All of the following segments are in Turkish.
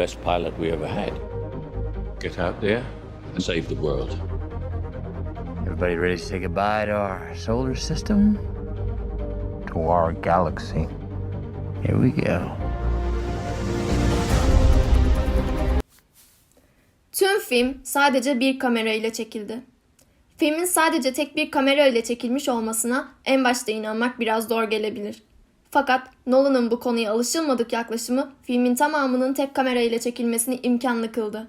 Best pilot we ever had. Get out there and save the world. Everybody ready to say goodbye to our solar system? To our galaxy. Here we go. Tüm film sadece bir kamera ile çekildi. Filmin sadece tek bir kamera ile çekilmiş olmasına en başta inanmak biraz zor gelebilir. Fakat Nolan'ın bu konuya alışılmadık yaklaşımı filmin tamamının tek kamera ile çekilmesini imkanlı kıldı.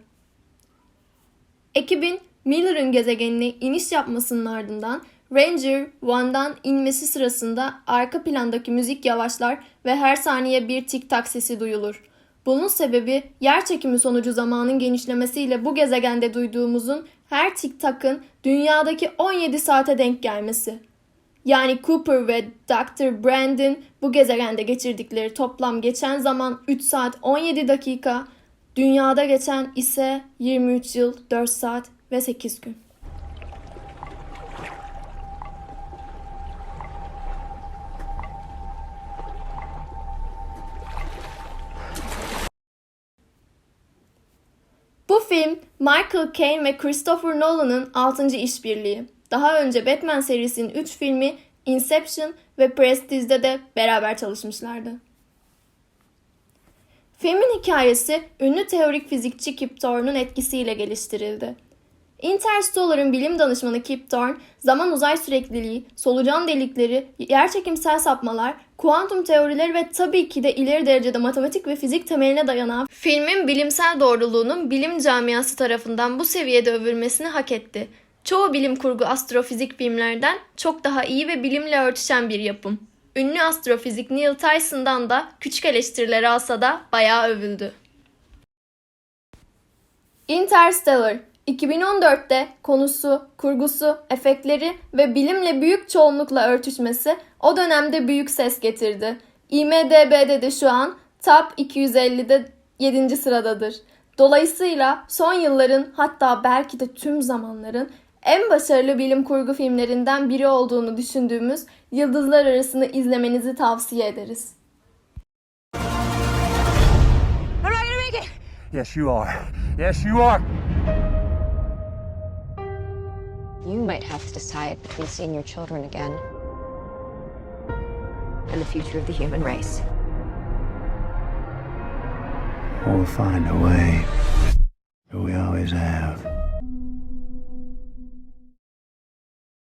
Ekibin Miller'ın gezegenine iniş yapmasının ardından Ranger One'dan inmesi sırasında arka plandaki müzik yavaşlar ve her saniye bir tik tak sesi duyulur. Bunun sebebi yer çekimi sonucu zamanın genişlemesiyle bu gezegende duyduğumuzun her tik takın dünyadaki 17 saate denk gelmesi. Yani Cooper ve Dr. Brandon bu gezegende geçirdikleri toplam geçen zaman 3 saat 17 dakika, dünyada geçen ise 23 yıl 4 saat ve 8 gün. Film Michael Caine ve Christopher Nolan'ın 6. işbirliği. Daha önce Batman serisinin 3 filmi Inception ve Prestige'de de beraber çalışmışlardı. Filmin hikayesi ünlü teorik fizikçi Kip Thorne'un etkisiyle geliştirildi. Interstellar'ın bilim danışmanı Kip Thorne, zaman uzay sürekliliği, solucan delikleri, yerçekimsel sapmalar, kuantum teorileri ve tabii ki de ileri derecede matematik ve fizik temeline dayanan filmin bilimsel doğruluğunun bilim camiası tarafından bu seviyede övülmesini hak etti. Çoğu bilim kurgu astrofizik filmlerden çok daha iyi ve bilimle örtüşen bir yapım. Ünlü astrofizik Neil Tyson'dan da küçük eleştirileri alsa da bayağı övüldü. Interstellar 2014'te konusu, kurgusu, efektleri ve bilimle büyük çoğunlukla örtüşmesi o dönemde büyük ses getirdi. IMDB'de de şu an Top 250'de 7. sıradadır. Dolayısıyla son yılların hatta belki de tüm zamanların en başarılı bilim kurgu filmlerinden biri olduğunu düşündüğümüz Yıldızlar Arası'nı izlemenizi tavsiye ederiz. Yes, you are. Yes, you are. You might have to decide between seeing your children again and the future of the human race. We'll find a way. We always have.